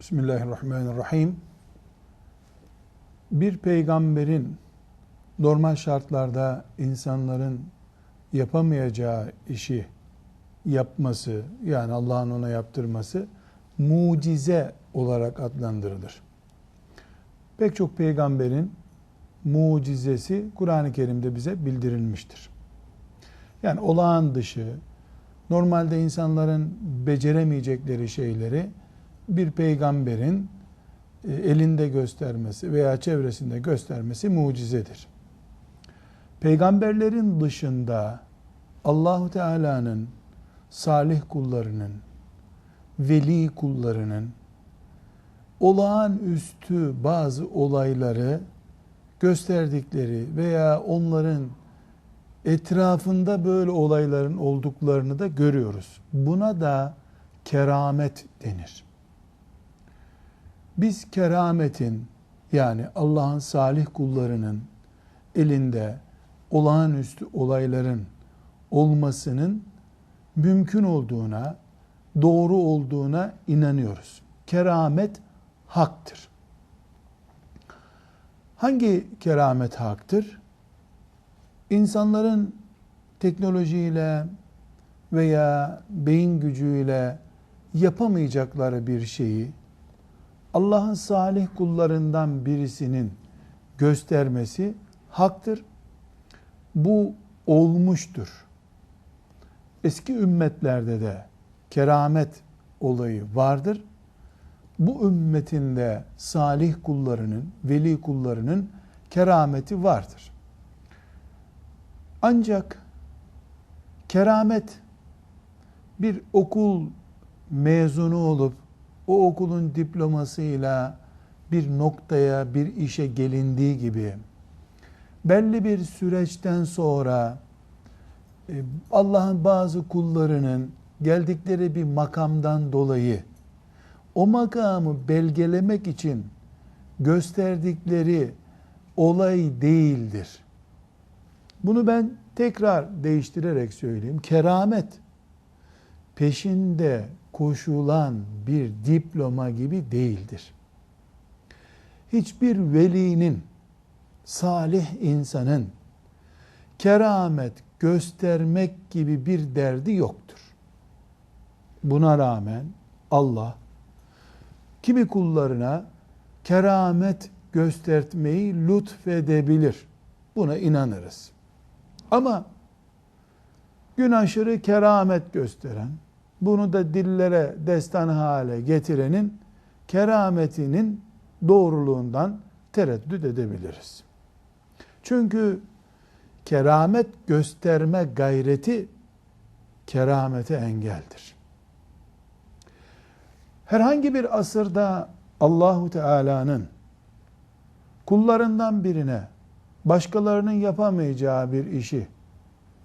Bismillahirrahmanirrahim. Bir peygamberin normal şartlarda insanların yapamayacağı işi yapması yani Allah'ın ona yaptırması mucize olarak adlandırılır. Pek çok peygamberin mucizesi Kur'an-ı Kerim'de bize bildirilmiştir. Yani olağan dışı, normalde insanların beceremeyecekleri şeyleri bir peygamberin e, elinde göstermesi veya çevresinde göstermesi mucizedir. Peygamberlerin dışında Allahu Teala'nın salih kullarının, veli kullarının olağanüstü bazı olayları gösterdikleri veya onların etrafında böyle olayların olduklarını da görüyoruz. Buna da keramet denir. Biz kerametin yani Allah'ın salih kullarının elinde olağanüstü olayların olmasının mümkün olduğuna, doğru olduğuna inanıyoruz. Keramet haktır. Hangi keramet haktır? İnsanların teknolojiyle veya beyin gücüyle yapamayacakları bir şeyi Allah'ın salih kullarından birisinin göstermesi haktır. Bu olmuştur. Eski ümmetlerde de keramet olayı vardır. Bu ümmetinde salih kullarının, veli kullarının kerameti vardır. Ancak keramet bir okul mezunu olup o okulun diplomasıyla bir noktaya, bir işe gelindiği gibi belli bir süreçten sonra e, Allah'ın bazı kullarının geldikleri bir makamdan dolayı o makamı belgelemek için gösterdikleri olay değildir. Bunu ben tekrar değiştirerek söyleyeyim. Keramet peşinde koşulan bir diploma gibi değildir. Hiçbir velinin, salih insanın keramet göstermek gibi bir derdi yoktur. Buna rağmen Allah kimi kullarına keramet göstermeyi lütfedebilir. Buna inanırız. Ama gün aşırı keramet gösteren, bunu da dillere destan hale getirenin kerametinin doğruluğundan tereddüt edebiliriz. Çünkü keramet gösterme gayreti keramete engeldir. Herhangi bir asırda Allahu Teala'nın kullarından birine başkalarının yapamayacağı bir işi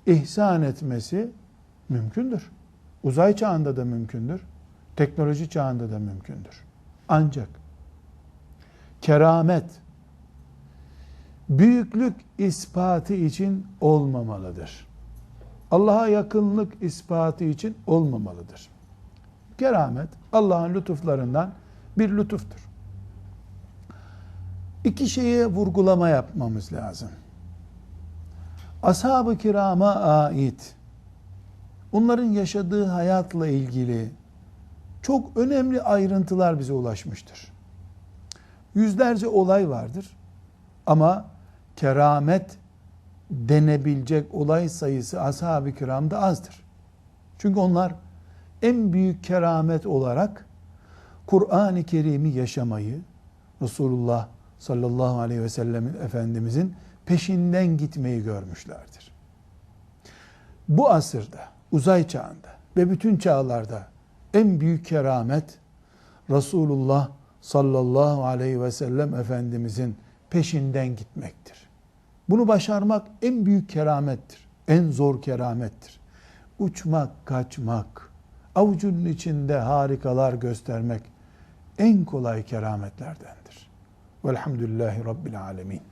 ihsan etmesi mümkündür. Uzay çağında da mümkündür. Teknoloji çağında da mümkündür. Ancak keramet büyüklük ispatı için olmamalıdır. Allah'a yakınlık ispatı için olmamalıdır. Keramet Allah'ın lütuflarından bir lütuftur. İki şeye vurgulama yapmamız lazım. Ashab-ı kirama ait onların yaşadığı hayatla ilgili çok önemli ayrıntılar bize ulaşmıştır. Yüzlerce olay vardır ama keramet denebilecek olay sayısı ashab-ı kiramda azdır. Çünkü onlar en büyük keramet olarak Kur'an-ı Kerim'i yaşamayı Resulullah sallallahu aleyhi ve sellemin Efendimizin peşinden gitmeyi görmüşlerdir. Bu asırda, uzay çağında ve bütün çağlarda en büyük keramet Resulullah sallallahu aleyhi ve sellem Efendimizin peşinden gitmektir. Bunu başarmak en büyük keramettir. En zor keramettir. Uçmak, kaçmak, avucunun içinde harikalar göstermek en kolay kerametlerdendir. Velhamdülillahi Rabbil Alemin.